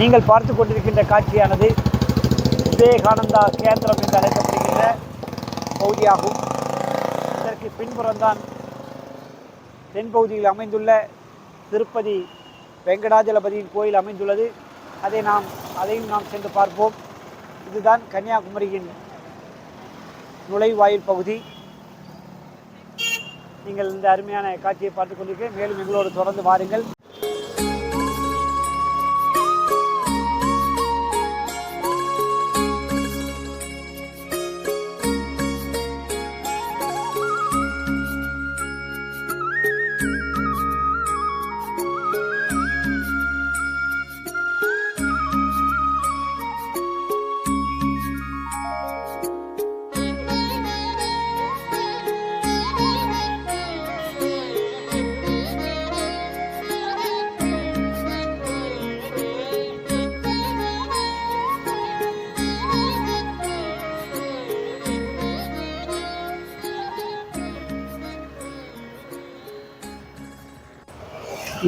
நீங்கள் பார்த்து கொண்டிருக்கின்ற காட்சியானது விவேகானந்தா கேந்திரம் என்று அழைக்கப்படுகின்ற பகுதியாகும். இதற்கு பின்புறம்தான் தென்பகுதியில் அமைந்துள்ள திருப்பதி வெங்கடாஜலபதியின் கோயில் அமைந்துள்ளது. அதை நாம் அதையும் நாம் சென்று பார்ப்போம். இதுதான் கன்னியாகுமரியின் நுழைவாயில் பகுதி. நீங்கள் இந்த அருமையான காட்சியை பார்த்துக் கொண்டிருக்கேன் மேலும் எங்களோடு தொடர்ந்து வாருங்கள்.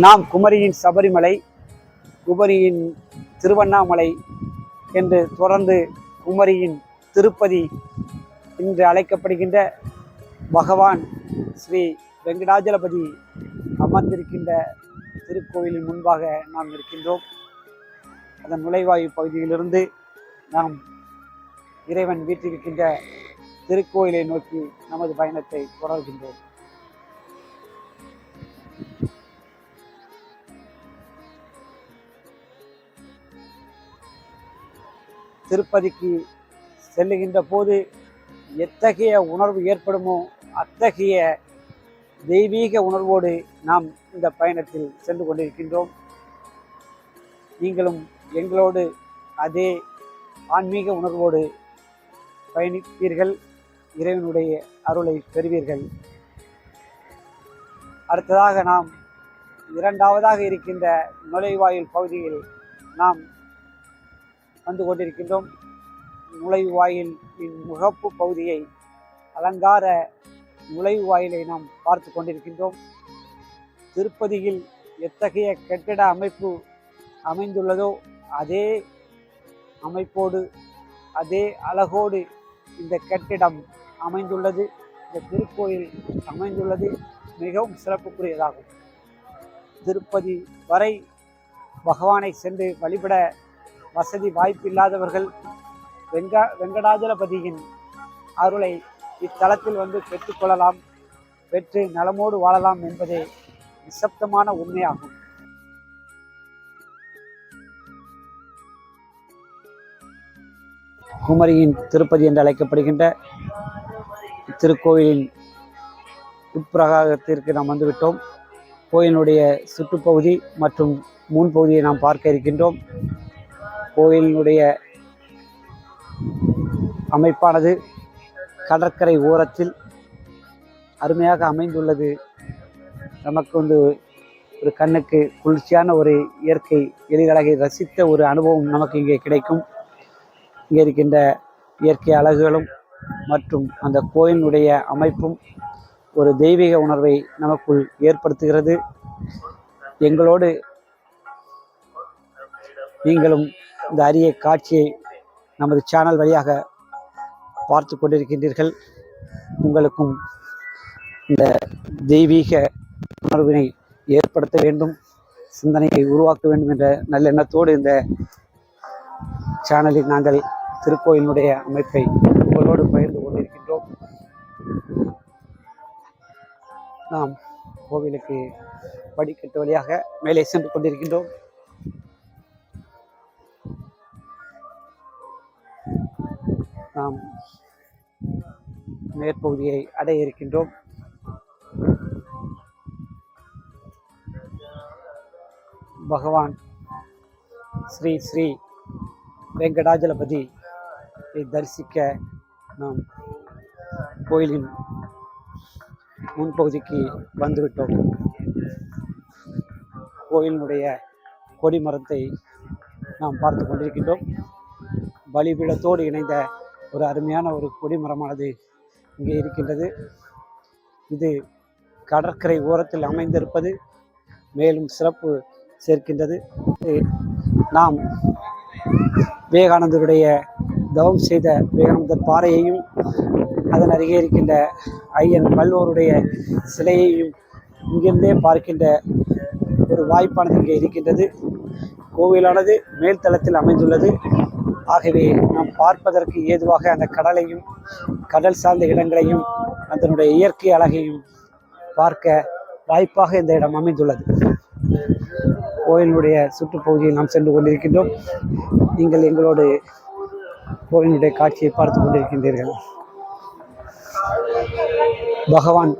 நாம் குமரியின் சபரிமலை குமரியின் திருவண்ணாமலை என்று தொடர்ந்து குமரியின் திருப்பதி என்று அழைக்கப்படுகின்ற பகவான் ஸ்ரீ வெங்கடாஜலபதி அமர்ந்திருக்கின்ற திருக்கோயிலின் முன்பாக நாம் இருக்கின்றோம். அதன் நுழைவாயு பகுதியிலிருந்து நாம் இறைவன் வீட்டிருக்கின்ற திருக்கோயிலை நோக்கி நமது பயணத்தை தொடர்கின்றோம். திருப்பதிக்கு செல்லுகின்ற போது எத்தகைய உணர்வு ஏற்படுமோ அத்தகைய தெய்வீக உணர்வோடு நாம் இந்த பயணத்தில் சென்று கொண்டிருக்கின்றோம். நீங்களும் எங்களோடு அதே ஆன்மீக உணர்வோடு பயணிப்பீர்கள். இறைவனுடைய அருளை பெறுவீர்கள். அடுத்ததாக நாம் இரண்டாவதாக இருக்கின்ற நுழைவாயில் பகுதியில் நாம் வந்து கொண்டிருக்கின்றோம். நுழைவாயில் முகப்பு பகுதியை அலங்கார நுழைவாயிலை நாம் பார்த்து கொண்டிருக்கின்றோம். திருப்பதியில் எத்தகைய கட்டிட அமைப்பு அமைந்துள்ளதோ அதே அமைப்போடு அதே அழகோடு இந்த கட்டிடம் அமைந்துள்ளது. இந்த திருக்கோயில் அமைந்துள்ளது. மிகவும் சிறப்புக்குரியதாகும். திருப்பதி வரை பகவானை சென்று வழிபட வசதி வாய்ப்பு இல்லாதவர்கள் வெங்க வெங்கடாஜலபதியின் அருளை இத்தலத்தில் வந்து பெற்றுக்கொள்ளலாம் பெற்று நலமோடு வாழலாம் என்பதே நிசப்தமான உண்மையாகும். குமரியின் திருப்பதி என்று அழைக்கப்படுகின்ற திருக்கோயிலின் உட்பிரகாரத்திற்கு நாம் வந்துவிட்டோம். கோயிலினுடைய சுற்றுப்பகுதி மற்றும் முன்பகுதியை நாம் பார்க்க இருக்கின்றோம். கோயிலினுடைய அமைப்பானது கடற்கரை ஓரத்தில் அருமையாக அமைந்துள்ளது. நமக்கு வந்து ஒரு கண்ணுக்கு குளிர்ச்சியான ஒரு இயற்கை எழிலழகை ரசித்த ஒரு அனுபவம் நமக்கு இங்கே கிடைக்கும். இங்கே இருக்கின்ற இயற்கை அழகுகளும் மற்றும் அந்த கோயிலினுடைய அமைப்பும் ஒரு தெய்வீக உணர்வை நமக்குள் ஏற்படுத்துகிறது. எங்களோடு நீங்களும் இந்த அரிய காட்சியை நமது சேனல் வழியாக பார்த்து கொண்டிருக்கின்றீர்கள். உங்களுக்கும் இந்த தெய்வீக உணர்வினை ஏற்படுத்த வேண்டும் சிந்தனையை உருவாக்க வேண்டும் என்ற நல்லெண்ணத்தோடு இந்த சேனலில் நாங்கள் திருக்கோயிலினுடைய அமைப்பை உங்களோடு பகிர்ந்து கொண்டிருக்கின்றோம். நாம் கோவிலுக்கு படிக்கட்டு வழியாக மேலே சென்று கொண்டிருக்கின்றோம். மேற்பகுதியை அடைய இருக்கின்றோம் பகவான் ஸ்ரீ ஸ்ரீ வெங்கடாஜலபதி தரிசிக்க நாம் கோயிலின் முன்பகுதிக்கு வந்துவிட்டோம். கோயிலினுடைய கொடிமரத்தை நாம் பார்த்து கொண்டிருக்கின்றோம். பலிபீடத்தோடு இணைந்த ஒரு அருமையான ஒரு கொடிமரமானது இங்கே இருக்கின்றது. இது கடற்கரை ஓரத்தில் அமைந்திருப்பது மேலும் சிறப்பு சேர்க்கின்றது. இது நாம் விவேகானந்தருடைய தவம் செய்த விவேகானந்தர் பாறையையும் அதன் அருகே இருக்கின்ற ஐயன் பல்வோருடைய சிலையையும் இங்கிருந்தே பார்க்கின்ற ஒரு வாய்ப்பானது இங்கே இருக்கின்றது. கோவிலானது மேல்தளத்தில் அமைந்துள்ளது. ஆகவே நாம் பார்ப்பதற்கு ஏதுவாக அந்த கடலையும் கடல் சார்ந்த இடங்களையும் அதனுடைய இயற்கை அழகையும் பார்க்க வாய்ப்பாக இந்த இடம் அமைந்துள்ளது. கோயிலுடைய சுற்றுப்பகுதியில் நாம் சென்று கொண்டிருக்கின்றோம். நீங்கள் எங்களோடு கோவிலுடைய காட்சியை பார்த்து கொண்டிருக்கின்றீர்கள். பகவான்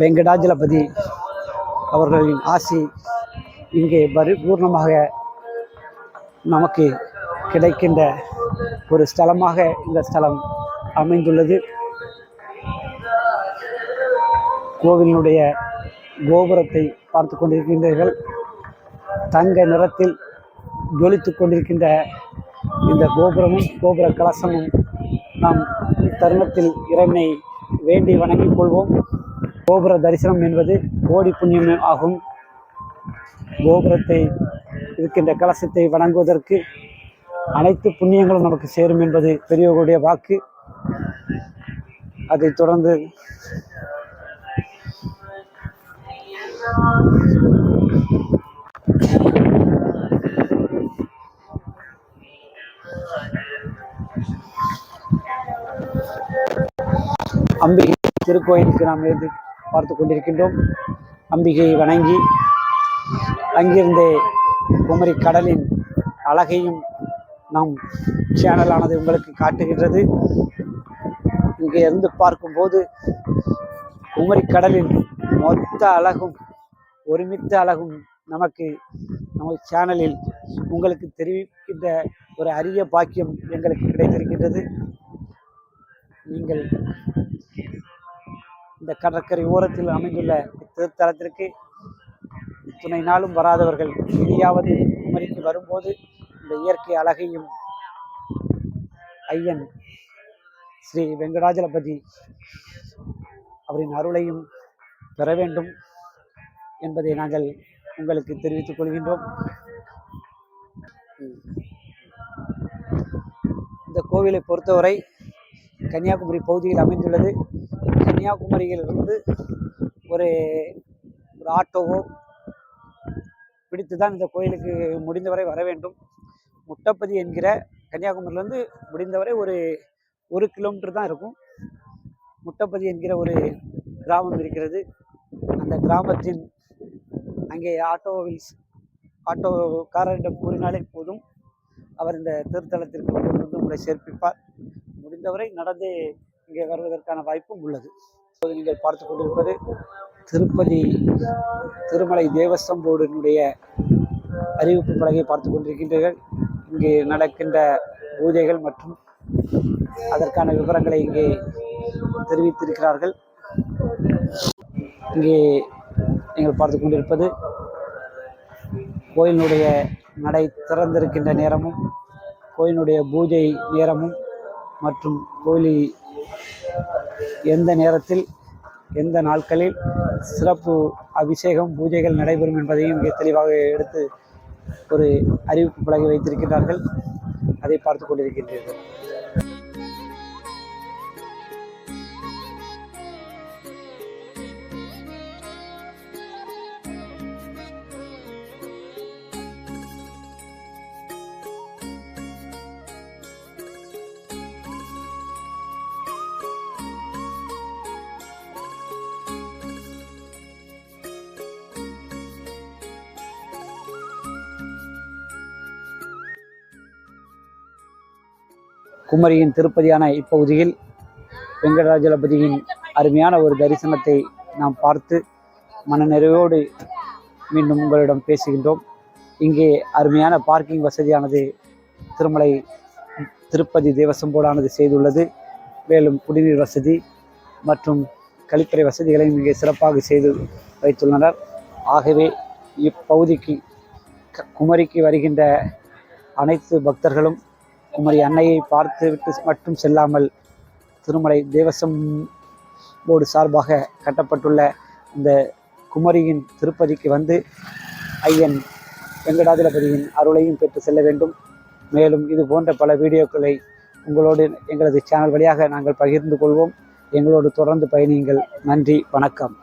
வெங்கடாஜலபதி அவர்களின் ஆசி இங்கே பரிபூர்ணமாக நமக்கு கிடைக்கின்ற ஒரு ஸ்தலமாக இந்த ஸ்தலம் அமைந்துள்ளது. கோவிலினுடைய கோபுரத்தை பார்த்து கொண்டிருக்கின்றீர்கள். தங்க நிறத்தில் ஜொலித்துக் கொண்டிருக்கின்ற இந்த கோபுரமும் கோபுர கலசமும் நாம் தருணத்தில் இறைவனை வேண்டி வணங்கிக் கொள்வோம். கோபுர தரிசனம் என்பது கோடி புண்ணியம் ஆகும். கோபுரத்தை இருக்கின்ற கலசத்தை வணங்குவதற்கு அனைத்து புண்ணியங்களும் நமக்கு சேரும் என்பது பெரியவர்களுடைய வாக்கு. அதைத் தொடர்ந்து அம்பிகை திருக்கோயிலுக்கு நாம் இருந்து பார்த்து கொண்டிருக்கின்றோம். அம்பிகையை வணங்கி அங்கிருந்தே குமரி கடலின் அழகையும் நாம் சேனலானது உங்களுக்கு காட்டுகின்றது. இங்கே இருந்து பார்க்கும்போது குமரி கடலின் மொத்த அழகும் ஒருமித்த அழகும் நமக்கு நமது சேனலில் உங்களுக்கு தெரிவிக்கின்ற ஒரு அரிய பாக்கியம் எங்களுக்கு கிடைத்திருக்கின்றது. நீங்கள் இந்த கடற்கரை ஓரத்தில் அமைந்துள்ள திருத்தலத்திற்கு துணை நாளும் வராதவர்கள் இனியாவது குமரிக்கு வரும்போது இயற்கை அழகையும் ஐயன் ஸ்ரீ வெங்கடாஜலபதி அவரின் அருளையும் பெற வேண்டும் என்பதை நாங்கள் உங்களுக்கு தெரிவித்துக் கொள்கின்றோம். இந்த கோவிலை பொறுத்தவரை கன்னியாகுமரி பகுதியில் அமைந்துள்ளது. கன்னியாகுமரியிலிருந்து ஒரு ஒரு ஆட்டோவோ பிடித்து தான் இந்த கோயிலுக்கு முடிந்தவரை வர வேண்டும். முட்டப்பதி என்கிற கன்னியாகுமரியிலேருந்து முடிந்தவரை ஒரு ஒரு கிலோமீட்டர் தான் இருக்கும். முட்டப்பதி என்கிற ஒரு கிராமம் இருக்கிறது. அந்த கிராமத்தின் அங்கே ஆட்டோவில் ஆட்டோக்காரரிடம் கூறினாலே போதும். அவர் இந்த திருத்தலத்திற்கு கொண்டு வந்து உங்களை சேர்ப்பிப்பார். முடிந்தவரை நடந்து இங்கே வருவதற்கான வாய்ப்பும் உள்ளது. இப்போது நீங்கள் பார்த்து கொண்டிருப்பது திருப்பதி திருமலை தேவஸ்தம் போர்டினுடைய அறிவிப்பு பலகையை பார்த்து கொண்டிருக்கின்றீர்கள். இங்கே நடக்கின்ற பூஜைகள் மற்றும் அதற்கான விவரங்களை இங்கே தெரிவித்திருக்கிறார்கள். இங்கே நீங்கள் பார்த்து கொண்டிருப்பது கோயிலினுடைய நடை திறந்திருக்கின்ற நேரமும் கோயிலினுடைய பூஜை நேரமும் மற்றும் கோயிலில் எந்த நேரத்தில் எந்த நாட்களில் சிறப்பு அபிஷேகம் பூஜைகள் நடைபெறும் என்பதையும் இங்கே தெளிவாக எடுத்து ஒரு அறிவிப்பு பலகை வைத்திருக்கிறார்கள் அதை பார்த்து கொண்டிருக்கின்றீர்கள். குமரியின் திருப்பதியான இப்பகுதியில் வெங்கடராஜலபதியின் அருமையான ஒரு தரிசனத்தை நாம் பார்த்து மனநிறைவோடு மீண்டும் உங்களிடம் பேசுகின்றோம். இங்கே அருமையான பார்க்கிங் வசதியானது திருமலை திருப்பதி தேவசம் போர்டானது செய்துள்ளது. மேலும் குடிநீர் வசதி மற்றும் கழிப்பறை வசதிகளை இங்கே சிறப்பாக செய்து வைத்துள்ளனர். ஆகவே இப்பகுதிக்கு குமரிக்கு வருகின்ற அனைத்து பக்தர்களும் குமரி அன்னையை பார்த்து விட்டு மட்டும் செல்லாமல் திருமலை தேவசம் போர்டு சார்பாக கட்டப்பட்டுள்ள இந்த குமரியின் திருப்பதிக்கு வந்து ஐயன் வெங்கடாதிபதியின் அருளையும் பெற்று செல்ல வேண்டும். மேலும் இது போன்ற பல வீடியோக்களை உங்களோடு எங்களது சேனல் வழியாக நாங்கள் பகிர்ந்து கொள்வோம். எங்களோடு தொடர்ந்து பயணியுங்கள். நன்றி வணக்கம்.